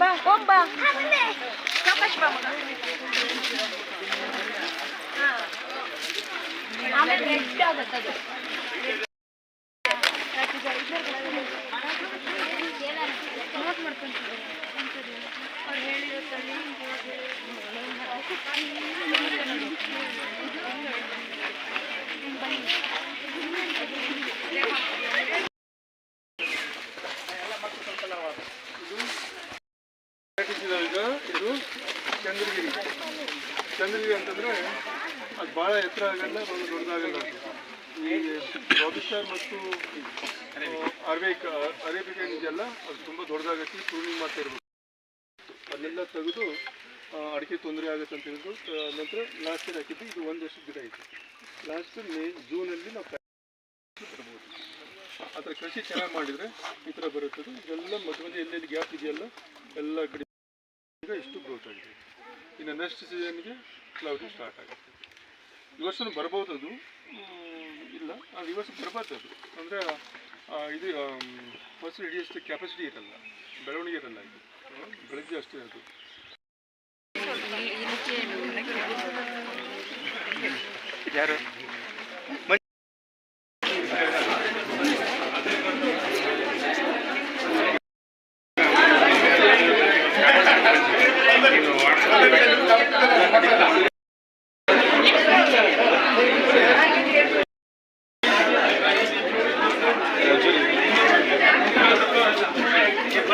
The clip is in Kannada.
Bak bomba. Anne. Yavaş bak. Ha. Anne ne istiyorsun? Chandragiri ಅಂತಂದ್ರೆ ಅದು ಭಾಳ ಎತ್ತರ ಆಗಲ್ಲ ಬಹಳ ದೊಡ್ಡದಾಗಲ್ಲ. ಈ ರಾಬಿಸ್ಟರ್ ಮತ್ತು ಅರೇಬಿಕ್ ಅರೇಬಿಕ್ ಏನಿದೆಯಲ್ಲ ಅದು ತುಂಬ ದೊಡ್ಡದಾಗತ್ತೆ, ಪ್ರೂನಿಂಗ್ ಮಾಡ್ತಾ ಇರಬೇಕು ಅದನ್ನೆಲ್ಲ ತೆಗೆದು ಅಡಿಕೆ ತೊಂದರೆ ಆಗುತ್ತೆ ಅಂತ ಹೇಳಿದ್ರು. ನಂತರ ಲಾಸ್ಟ್ ಇಯರ್ ಹಾಕಿದ್ದು, ಇದು ಒಂದು ವರ್ಷದ ಗಿಡ ಐತೆ. ಲಾಸ್ಟ್ ಮೇ ಜೂನಲ್ಲಿ ನಾವು ಥರ ಕೃಷಿ ಚೆನ್ನಾಗಿ ಮಾಡಿದರೆ ಈ ಥರ ಬರುತ್ತದೆ. ಇದೆಲ್ಲ ಮಧ್ಯ ಮಧ್ಯೆ ಎಲ್ಲೆಲ್ಲಿ ಗ್ಯಾಪ್ ಇದೆಯಲ್ಲ, ಎಲ್ಲ ಕಡೆ ಈಗ ಇಷ್ಟು ಗ್ರೋತ್ ಆಗಿದೆ. ಇನ್ನು ನೆಕ್ಸ್ಟ್ ಸೀಸನ್ಗೆ ಕ್ಲೌಡಿ ಸ್ಟಾರ್ಟ್ ಆಗುತ್ತೆ. ಈ ವರ್ಷನೂ ಬರ್ಬೋದು ಅದು. ಇಲ್ಲ. ಅದು ಈ ವರ್ಷ ಬರ್ಬಾರ್ದು ಅದು. ಅಂದರೆ ಇದು ಫಸ್ಟ್ ಹಿಡಿಯೋಷ್ಟು ಕೆಪಾಸಿಟಿ ಇರಲ್ಲ. ಬೆಳವಣಿಗೆ ಇರಲ್ಲ ಇದು. ಬೆಳಗ್ಗೆ ಅಷ್ಟೇ ಅದು. ಯಾರು?